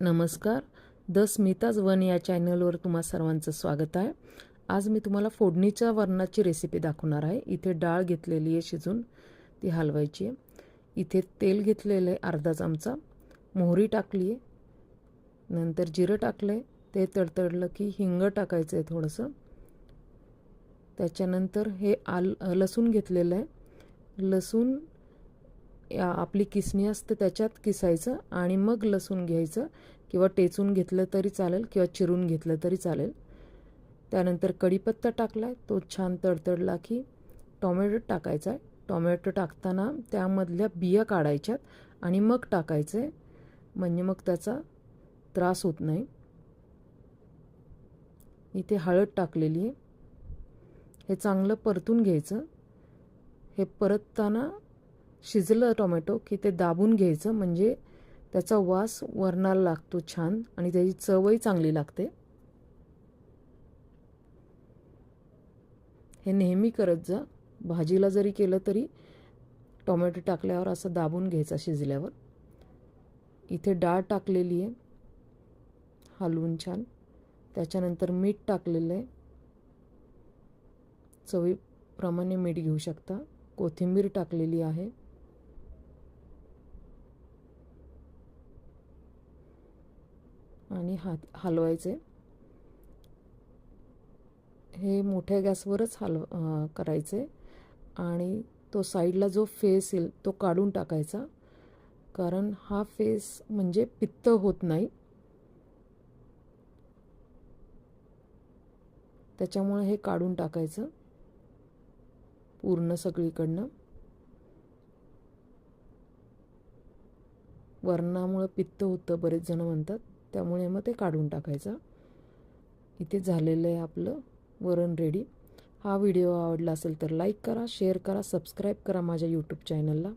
नमस्कार. The Smita's one या चॅनलवर तुम्हा सर्वांचं स्वागत आहे. आज मी तुम्हाला फोडणीच्या वरणाची रेसिपी दाखवणार आहे. इथे डाळ घेतलेली आहे शिजून ती हलवायची आहे. इथे तेल घेतलेलं आहे अर्धा चमचा मोहरी टाकली आहे. नंतर जिरं टाकलं आहे ते तडतडलं की हिंग टाकायचं आहे थोडंसं. त्याच्यानंतर हे आल लसूण घेतलेलं आहे. लसूण आपली किसणी असते त्याच्यात किसायचं आणि मग लसूण घ्यायचं किंवा टेचून घेतलं तरी चालेल किंवा चिरून घेतलं तरी चालेल. त्यानंतर कढीपत्ता टाकला आहे तो छान तडतडला की टॉमॅटो टाकायचा आहे. टॉमॅटो टाकताना त्यामधल्या बिया काढायच्यात आणि मग टाकायचं आहे म्हणजे मग त्याचा त्रास होत नाही. इथे हळद टाकलेली आहे. हे चांगलं परतून घ्यायचं. हे परतताना शिजलं टोमॅटो की ते दाबून घ्यायचं म्हणजे त्याचा वास वरणाला लागतो छान आणि त्याची चवही चांगली लागते. हे नेहमी करत जा. भाजीला जरी केलं तरी टोमॅटो टाकल्यावर असं दाबून घ्यायचा शिजल्यावर. इथे डाळ टाकलेली आहे. हलवून छान. त्याच्यानंतर मीठ टाकलेलं आहे. चवीप्रमाणे मीठ घेऊ शकता. कोथिंबीर टाकलेली आहे. आणि हात हलवायचे. हे मोठ्या गॅसवरच हलव करायचे. आणि तो साईडला जो फेस येईल तो काढून टाकायचा. कारण हा फेस म्हणजे पित्त होत नाही. त्याच्यामुळे हे काढून टाकायचं. पूर्ण सगळीकडनं. वरणामुळं पित्त होतं बरेच जण म्हणतात. त्यामुळे मग ते काढून टाकायचं. इथे झालेलं आहे आपलं वरण रेडी हा व्हिडिओ आवडला असेल तर लाईक करा शेअर करा सबस्क्राईब करा माझ्या यूट्यूब चॅनलला